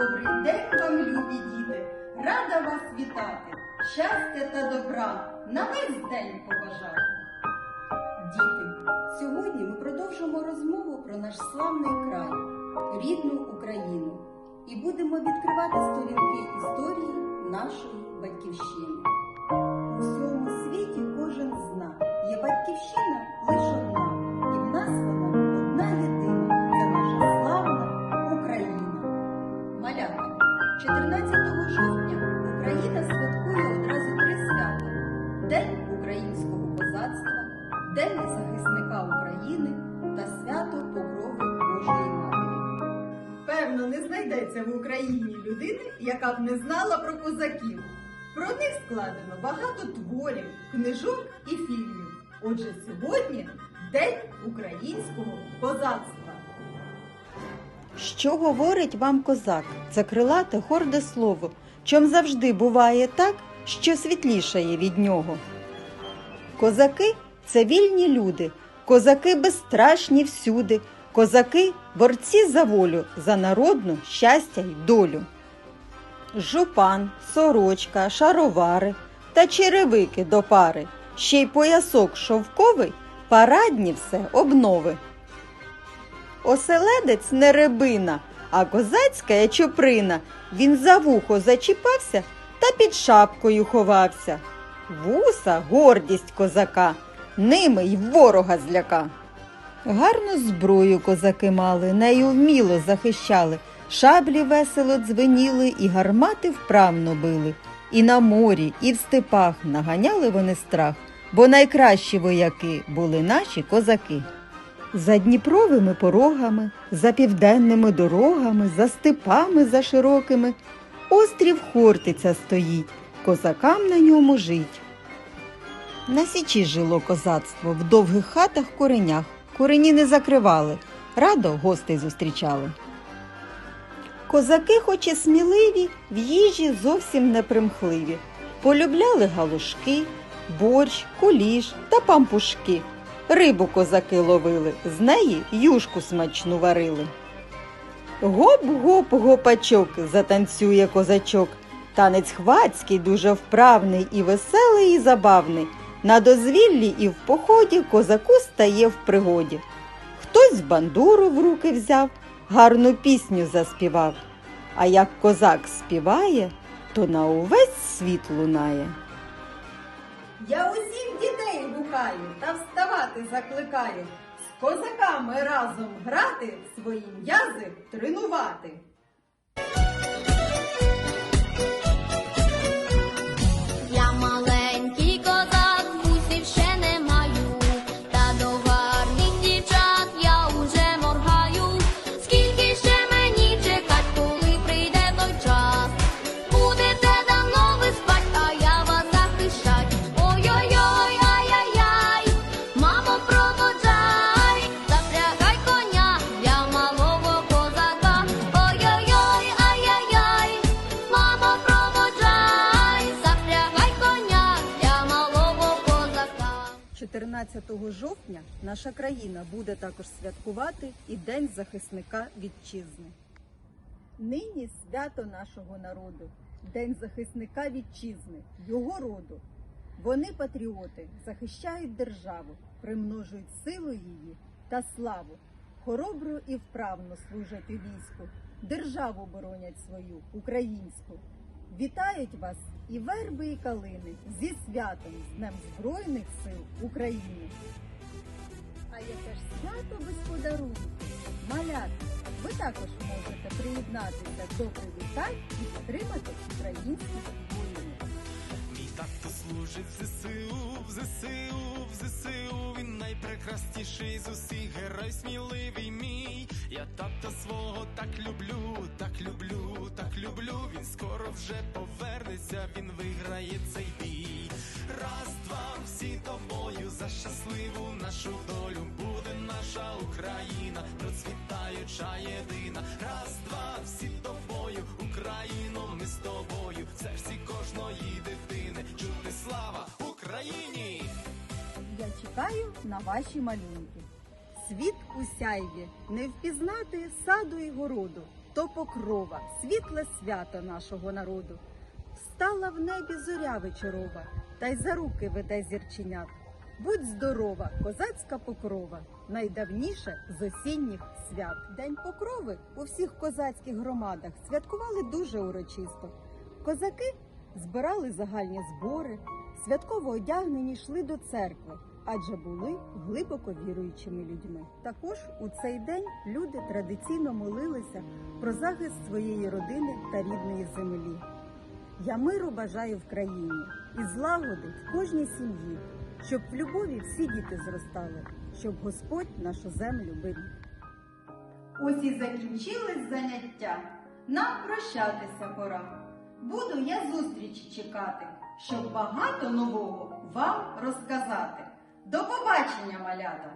Добрий день вам, любі діти! Рада вас вітати! Щастя та добра на весь день побажати! Діти, сьогодні ми продовжимо розмову про наш славний край, рідну Україну, і будемо відкривати сторінки історії нашої батьківщини. Козацтва, День захисника України та свято Покрови Божої Матері. Певно, не знайдеться в Україні людини, яка б не знала про козаків. Про них складено багато творів, книжок і фільмів. Отже, сьогодні День українського козацтва. Що говорить вам козак? Це крилате горде слово, чом завжди буває так, що світлішає від нього. Козаки це вільні люди, козаки безстрашні всюди, козаки борці за волю, за народну щастя й долю. Жупан, сорочка, шаровари та черевики до пари, ще й поясок шовковий, парадні все обнови. Оселедець не рибина, а козацька є чуприна. Він за вухо зачіпався та під шапкою ховався. Вуса гордість козака, ними й ворога зляка. Гарну зброю козаки мали, нею вміло захищали, шаблі весело дзвеніли і гармати вправно били. І на морі, і в степах наганяли вони страх, бо найкращі вояки були наші козаки. За Дніпровими порогами, за південними дорогами, за степами за широкими, острів Хортиця стоїть, козакам на ньому жить. На січі жило козацтво в довгих хатах коренях, корені не закривали, радо гостей зустрічали. Козаки, хоч і сміливі, в їжі зовсім не примхливі. Полюбляли галушки, борщ, куліш та пампушки. Рибу козаки ловили, з неї юшку смачну варили. Гоп-гоп, гопачок, затанцює козачок. Танець хвацький, дуже вправний і веселий, і забавний. На дозвіллі і в поході козаку стає в пригоді. Хтось бандуру в руки взяв, гарну пісню заспівав. А як козак співає, то на увесь світ лунає. Я усіх дітей гукаю та вставати закликаю. З козаками разом грати, свої м'язи тренувати. 14 жовтня наша країна буде також святкувати і День захисника вітчизни. Нині свято нашого народу, День захисника вітчизни, його роду. Вони патріоти, захищають державу, примножують силу її та славу, хоробро і вправно служать у війську, державу боронять свою, українську. Вітають вас і верби, і калини зі святом, з Днем Збройних сил України. А яке ж свято без подарунку? Малята, ви також можете приєднатися до привітань і підтримати українських воїнів. Тато служить в ЗСУ, в ЗСУ, в ЗСУ. Він найпрекрасніший з усіх герой сміливий мій. Я тата свого так люблю, так люблю, так люблю. Він скоро вже повернеться, він виграє цей бій. Раз, два, всі тобою за щасливу нашу долю. Буде наша Україна, процвітаюча єдина. Раз, чекаю на ваші малюнки. Світ у сяйві, не впізнати саду і городу. то покрова, світле свято нашого народу. Встала в небі зоря вечорова, та й за руки веде зірченят. Будь здорова, козацька покрова, найдавніше з осінніх свят. День покрови у всіх козацьких громадах святкували дуже урочисто. Козаки збирали загальні збори, святково одягнені йшли до церкви, адже були глибоко віруючими людьми. Також у цей день люди традиційно молилися про захист своєї родини та рідної землі. Я миру бажаю в країні і злагоди в кожній сім'ї, щоб в любові всі діти зростали, щоб Господь нашу землю беріг. Ось і закінчились заняття. Нам прощатися пора. Буду я зустрічі чекати, щоб багато нового вам розказати. До побачення, малята!